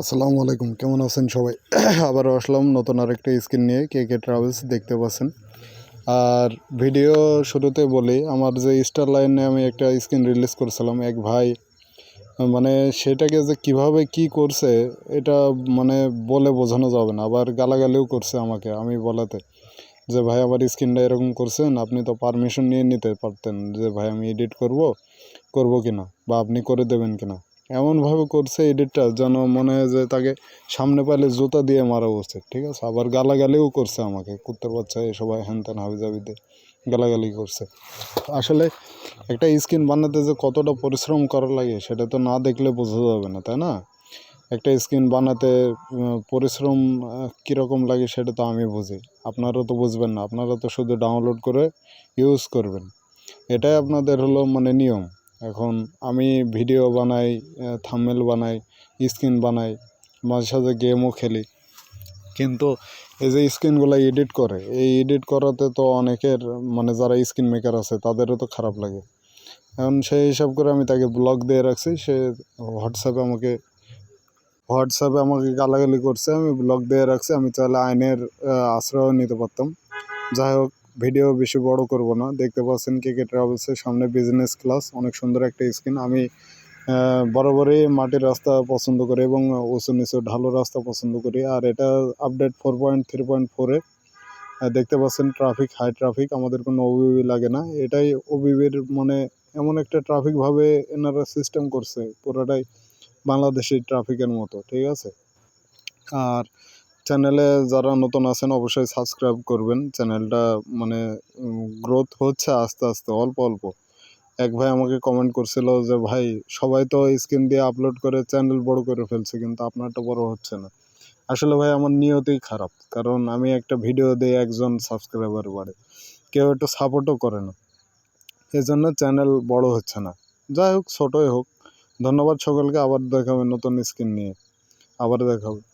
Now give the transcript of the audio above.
আসসালামু আলাইকুম, কেমন আছেন সবাই? আবারও আসলাম নতুন আরেকটা স্ক্রিন নিয়ে, কে কে ট্রাভেলস দেখতে পাচ্ছেন। আর ভিডিও শুরুতে বলি, আমার যে স্টার লাইনে আমি একটা স্ক্রিন রিলিজ করছিলাম, এক ভাই মানে সেটাকে যে কীভাবে কি করছে, এটা মানে বলে বোঝানো যাবে না, আবার গালাগালিও করছে আমাকে, আমি বলাতে। যে ভাই, আমার স্ক্রিনটা এরকম করছেন, আপনি তো পারমিশন নিয়ে নিতে পারতেন যে ভাই, আমি এডিট করব করব কিনা, বা আপনি করে দেবেন কিনা। এমনভাবে করছে এডিটটা যেন মনে হয় যে তাকে সামনে পাইলে জুতা দিয়ে মারা উচিত ঠিক আছে? আবার গালাগালিও করছে আমাকে, কুত্তার বাচ্চা সবাই হ্যান ত্যান হাবিজাবিতে গালাগালি করছে। আসলে একটা স্কিন বানাতে যে কতটা পরিশ্রম করা লাগে সেটা তো না দেখলে বোঝা যাবে না, তাই না? একটা স্কিন বানাতে পরিশ্রম কীরকম লাগে সেটা তো আমি বুঝি। আপনারা তো বুঝবেন না, আপনারা তো শুধু ডাউনলোড করে ইউজ করবেন। এটাই আপনাদের হলো মানে নিয়ম। এখন আমি ভিডিও বানাই থাম্মেল বানাই স্ক্রিন বানাই, মাঝে সাঝে গেমও খেলি। কিন্তু এই যে স্ক্রিনগুলো এডিট করে, এই এডিট করাতে তো অনেকের মানে যারা স্ক্রিন মেকার আছে, তাদেরও তো খারাপ লাগে। এখন সেই হিসাব করে আমি তাকে ব্লগ দিয়ে রাখছি, সে হোয়াটসঅ্যাপে আমাকে হোয়াটসঅ্যাপে আমাকে গালাগালি করছে, আমি ব্লগ দিয়ে রাখছি, আমি চাইলে আইনের আশ্রয় নিতে পারতাম। যাই হোক ভিডিও বেশি বড় করব না। দেখতে পাচ্ছেন কে কে ট্রাভেলসের সামনে বিজনেস ক্লাস অনেক সুন্দর একটা স্ক্রিন আমি বরাবরই মাটির রাস্তা পছন্দ করি এবং উঁচু নিচু ঢালু রাস্তা পছন্দ করি। আর এটা update four point three point ফোরে দেখতে পাচ্ছেন ট্রাফিক হাই ট্রাফিক আমাদের কোনো ওবিবি লাগে না। এটাই ওবিবির মানে এমন একটা ট্রাফিকভাবে এনারা সিস্টেম করছে, পুরোটাই বাংলাদেশের ট্রাফিকের মতো, ঠিক আছে? আর চ্যানেলে যারা নতুন আছেন, অবশ্যই সাবস্ক্রাইব করবেন। চ্যানেলটা মানে গ্রোথ হচ্ছে আস্তে আস্তে, অল্প অল্প। এক ভাই আমাকে কমেন্ট করছিল যে, ভাই, সবাই তো স্ক্রিন দিয়ে আপলোড করে চ্যানেল বড় করে ফেলছে, কিন্তু আপনারটা বড় হচ্ছে না। আসলে ভাই, আমার নিয়তেই খারাপ, কারণ আমি একটা ভিডিও দিয়ে একজন সাবস্ক্রাইবার বাড়ে। কেউ একটু সাপোর্টও করে না। এই জন্য চ্যানেল বড় হচ্ছে না। যাই হোক, ছোটোই হোক। ধন্যবাদ সকলকে, আবার দেখাবে নতুন স্ক্রিন নিয়ে। আবার দেখাবে।